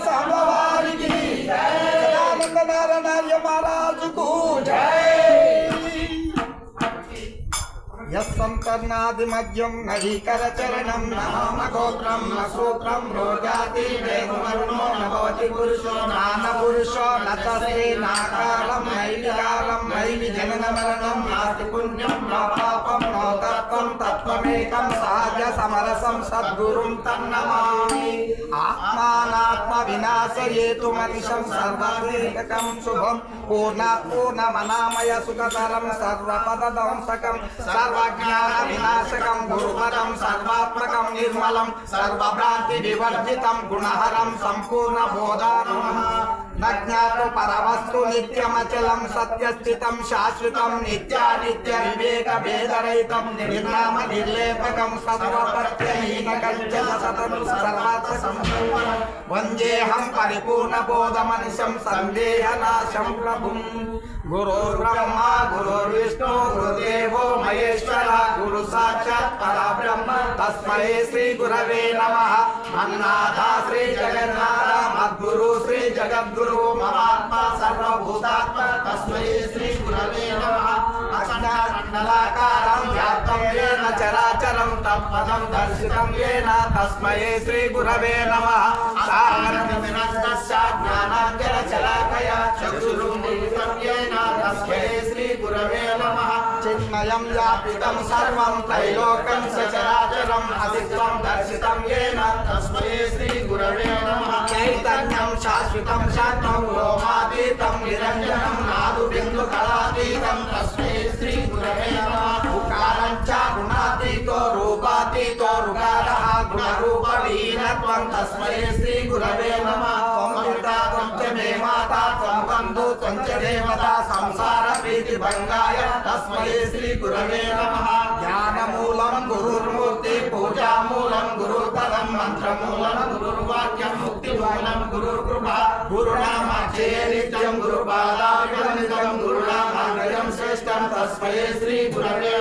సాంబవారికి సదానంద నారాయణ మహారాజుకు జయ యస్సంకర్ణాది మధ్యం నవీకర చరణం నామ గోత్రం న సూత్రం రోజాతి వేదమరుణో నభవతి పురుషో నాన పురుషో నచస్తే నాకారం నైవికారం నైవి జనన మరణం నాస్తి పుణ్యం నా పాపం నో తత్వం తత్వమేకం సహజ సమరసం సద్గురుం తన్నమామి ఆత్మానాత్మ వినాశయేతు మనిషం సర్వదేకం శుభం పూర్ణాత్ పూర్ణమనామయ సుఖతరం సర్వపదదంసకం సర్వజ్ఞాన వినాశకం గురుపదం సర్వాత్మకం నిర్మలం సర్వభ్రాంతి వివర్జితం గుణహరం సంపూర్ణ బోధారుణం నజ్ఞాతు పరవస్తు నిత్యమచలం సత్యస్థితం శాశ్వతం నిత్యానిత్య వివేక భేదరహితం నిర్నామ నిర్లేపకం సర్వపత్యహీన కంచన సతతం సర్వాత్మకం వందేహం పరిపూర్ణ బోధ బోధమనిశం సందేహనాశం ప్రభుం గురుర్బ్రహ్మ గురుర్విష్ణు గురుదేవో మహేశ్వర గురు సాక్షాత్ పరబ్రహ్మ. తస్మై శ్రీ గురవే నమః. మన్నాథ శ్రీ జగన్నాథ మద్గురు శ్రీ జగద్గురు మమాత్మ సర్వభూతాత్మ తస్మై శ్రీ గురవే నమ. అఖండమండలాకారం వ్యాప్తం ఏన చరాచరం తత్పదం దర్శితం ఏన తస్మై శ్రీ గురవే నమ. జ్ఞానాంజన చలాకయ ఏన తస్మై చిన్మయం వ్యాపితం సర్వం త్రైలోక్యం సచరాచరం అసిత్వం దర్శితం ఏన తస్మై శ్రీ గురవే నమ చైతన్యం శాశ్వతం శాంతం లోమాతీతం నిరంజనం నాదు బంధు సంసార ప్రీతి భంగాయ తస్మై శ్రీ గురవే నమ. జ్ఞానమూలం గురుర్మూర్తి పూజామూలం గురుతరం మంత్రమూలం గురుర్వాక్యం ముక్తిమూలం గురుర్కృప గురునామాచే నిత్యం నిజం గురునామాగ్రయం శ్రేష్టం తస్మై శ్రీ గురవే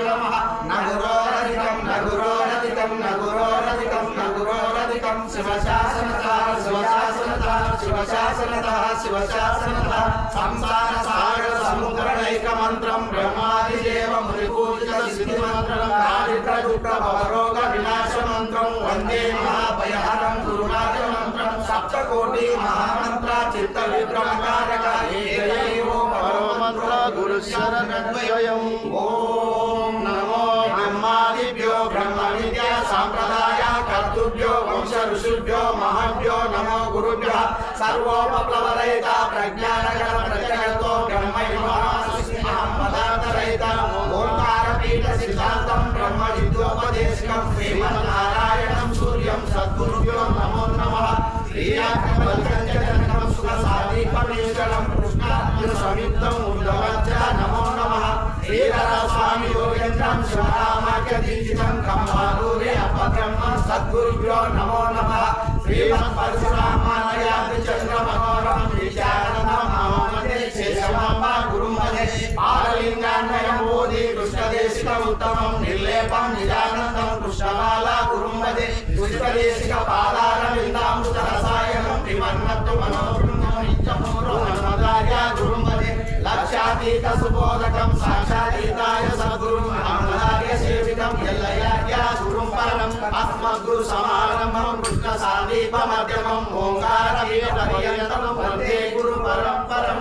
శివశాసనత సంసార సాగర సముద్రణైక మంత్రం బ్రహ్మాది దేవ మునిపూజిత సిద్ధి మంత్రం దారిద్ర దుఃఖ భవరోగ వినాశ మంత్రం వందే మహాభయహరం గురునాథ మంత్రం సప్తకోటి మహామంత్ర చిత్త విభ్రమకారక ఏకైవో పరమంత్ర గురు శరణద్వయం ఓం నమో బ్రహ్మాదిభ్యో బ్రహ్మ విద్యా సాంప్రదాయ కర్తుభ్యో వంశ ఋషుభ్యో మహా నమో గురుభ్య సర్వోపప్లవరహిత ప్రజ్ఞానగర ప్రజగతో బ్రహ్మైవాహం పదార్థరహిత ఓంకార సిద్ధాంతం బ్రహ్మ విద్యోపదేశకం శ్రీమన్నారాయణం సూర్యం సద్గురుభ్యో నమో నమ శ్రీయాకరం సుఖ సాదీపమేశ్వరం సంయుక్తం నమో యోగేంద్రం శివరామాఖ్య దీక్షితం అపబ్రహ్మ సద్గురుభ్యో నమో నమ ఉత్తమం నిర్లేపం నిజానందం కృష్ణమాల గురుమదే కృష్ణదేశిక పాదార రసాయనం త్రిమన్నత్తు మనోబృందం నిత్యమూరు లక్షాతీత సుబోధకం సాక్షాతీతాయ అస్మద్గురు సమారంభం కృష్ణ సాదీప మధ్యమం ఓంకారీయ పర్యంతం వందే గురు పరంపరం.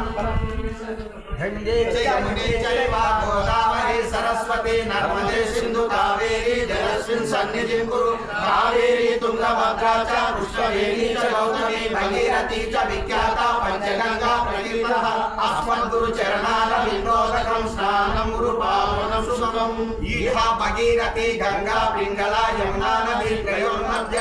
గంగే యమునే చైవ గోదావరి సరస్వతి నర్మదే సింధు కావేరి జలస్మిన్ సన్నిధిం కురు. కావేరి తుంగభద్రా చ పుష్పవేణి చ గౌతమి భగీరథి చ విఖ్యాత పంచగంగా ప్రకీర్త అస్మద్గురు చరణాల వినోదకం స్నానం గురు పావనం శుభం ఈహ భగీరథి గంగా పింగళ యమునా నది త్రయోర్నద్య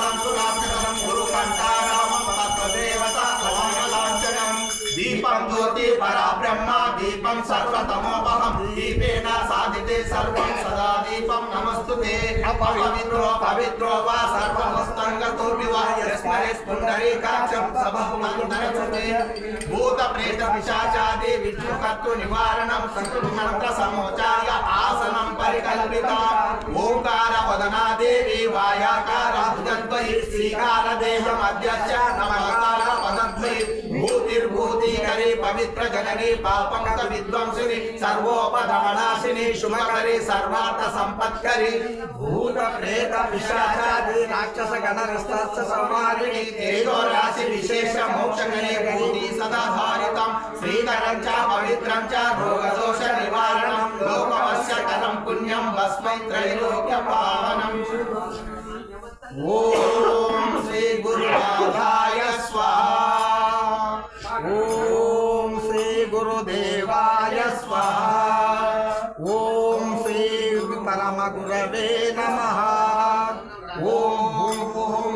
దీపం జ్యోతి పరా బ్రహ్మ దీపం సర్వతమోపహం. దీపేన సాధితే సర్వం సదా దీపం నమస్తుతే. అపవిత్రో పవిత్రో వా సర్వమస్తంగతో వివా యస్మరే పుండరీకాక్షం సబహుమంతరచుతే భూత ప్రేత పిశాచాది విష్ణుకర్తృ నివారణం సంకృత మంత్ర సమోచాయ ఆసనం పరికల్పిత. ఓంకార వదనా దేవి వాయాకార భుజద్వై శ్రీకార దేహం అధ్యక్ష నమః. పవిత్రజనని పవిత్ర జనని విద్వంసిని సర్వోపధమనాశిని శుభకరి సర్వార్థ సంపత్కరి భూత ప్రేత పిశాచాది రాక్షస గణ రస్తాక్ష సంహారిణి తేజో రాశి విశేష మోక్షగణే భూమి సదాధారితం శ్రీధరం చ పవిత్రం చ రోగదోష నివారణం లోకవస్య కరం పుణ్యం భస్మై త్రైలోక్య పావనం ఓం గురవే నమ ఓం ఓం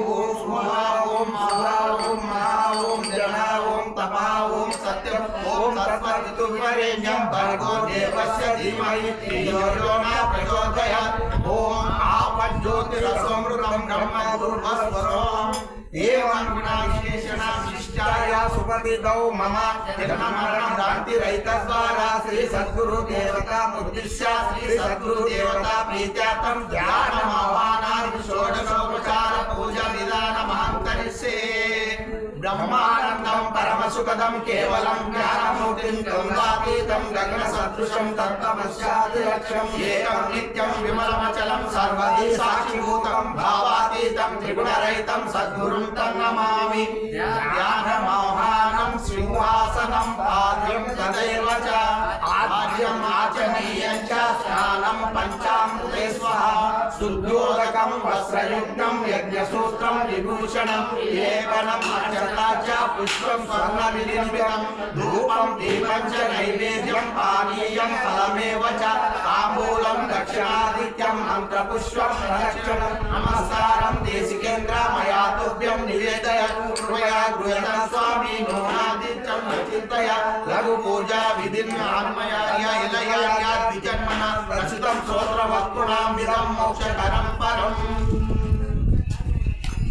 ఓం స్మః ఓం స్వహ ఓం మహా ఓం జన ఓం తపా ఓం సత్యం ఓం తత్వరితుర్వరేణ్యం భర్గో దేవస్య ధీమహి ధియో యో న ప్రచోదయాత్ ఓం ఆపజ్యోతిరసమృతం బ్రహ్మ దుర్వస్వరం ఏవం గుణావిశేషణ విశిష్టాయ సుపతిదౌ మమ జన్మమరణం భ్రాంతిరహితద్వారా శ్రీ సద్గురు దేవతా ఉద్దిశ్య శ్రీ సద్గురు ప్రీత్యార్థం షోడశోపచార బ్రహ్మానందం పరమసుఖదం కేవలం జ్ఞానమూర్తిం గంగాతీతం గగన సదృశం తత్వమస్యాది లక్ష్యం ఏకం నిత్యం విమలమచలం సర్వది సాక్షిభూతం భావాతీతం త్రిగుణరహితం సద్గురుం తన్నమామి జ్ఞానమోహానం సింహాసనం పాద్యం తదైవ చ ఆద్యం ఆచమీయం చ స్నానం పంచామృతే స్వః శుద్ధోదకం వస్త్రయుక్తం యజ్ఞసూత్రం విభూషణం లేపనం అర్చనా చ పుష్పం స్వర్ణ నిర్మితం ధూపం దీపం చ నైవేద్యం పానీయం ఫలమేవ చ. తాంబూలం దక్షిణాదిత్యం మంత్రపుష్పం ప్రదక్షిణం. నమస్కారం దేశికేంద్ర మయా తుభ్యం నివేదయ. కృపయా గృహత స్వామి నోనాదిత్యం చింతయ లఘు పూజా విధిన్ ఆన్మయాయ ఇలయాయ ద్విజన్మన ஞானம் சோரவத்குணாமிதம் மோட்சகரம் பரம்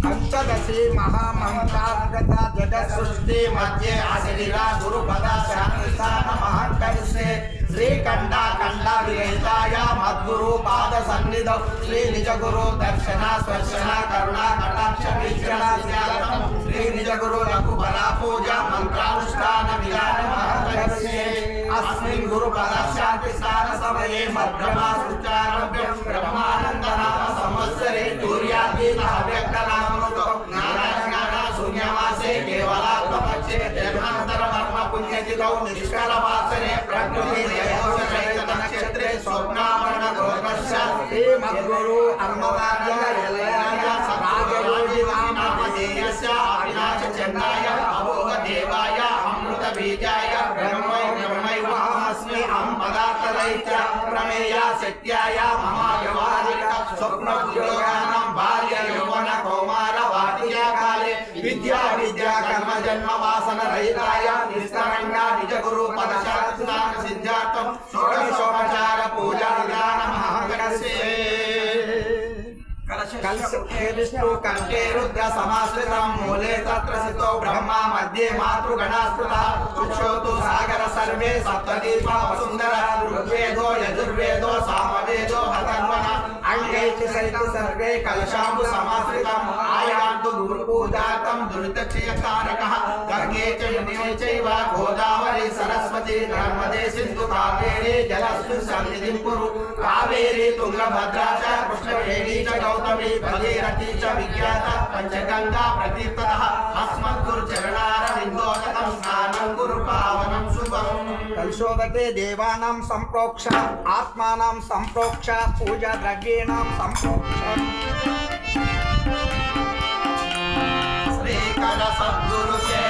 அந்ததசி மகாமந்தாகதா ஜெகசுஷ்டி மத்தியே ஆசிரிலா குருபதா சாந்திஸ்தான மகாங்கரிஷே श्रीकंडा दर्शना स्पर्शना करुणा कटाक्ष वीक्षणा श्री रघुबला पूजा मंत्रानुष्ठान विधान अस्मिन् गुरु पदाशान्ति అస్మిన్ గురు పద శాంతి స్థాన సమయే మధ్యమా సుచారభ్యం బ్రహ్మానంద నామ సంవత్సరే సూర్యాతీత వ్యక్తనామృతం నారాయణ శూన్యమాసే శక్త్యాయ మమావ్యవహారిక స్వప్న ఉద్యోగానం బాల్య యౌవన కౌమార వాటికా కాలే విద్యా విద్యా కర్మ జన్మ వాసన రహితాయ విష్ణు కంఠే రుద్ర సమాశ్రితం మూలే తత్ర సితో బ్రహ్మ మధ్యే మాతృగణాస్కృత చుక్షోతు సాగర సర్వే సప్తదీప సుందర ఋగ్వేదో యజుర్వేదో సామవేదో హతర్వణ అంగై చ సైత సర్వే కలశాంబు సమాశ్రితం. ఆయాంతు గురు పూజాతం దురితక్షయకారకః. గంగే చ యమునే చైవ గోదావరి సరస్వతి నర్మదే సింధు కావేరి జలస్సు సన్నిధింపురు కావేరి తుంగభద్రా చ కృష్ణవేణి చ గౌతమి భగీరథి చ విఖ్యాత పంచగంగా ప్రకీర్త అస్మద్గురు చరణారవిందోదకం స్నానం గురు పావనం శుభం. పరిశోధతే దేవానాం సంప్రోక్ష ఆత్మానాం సంప్రోక్ష పూజా ద్రవ్యేణాం సంప్రోక్ష. శ్రీకర సద్గురు చే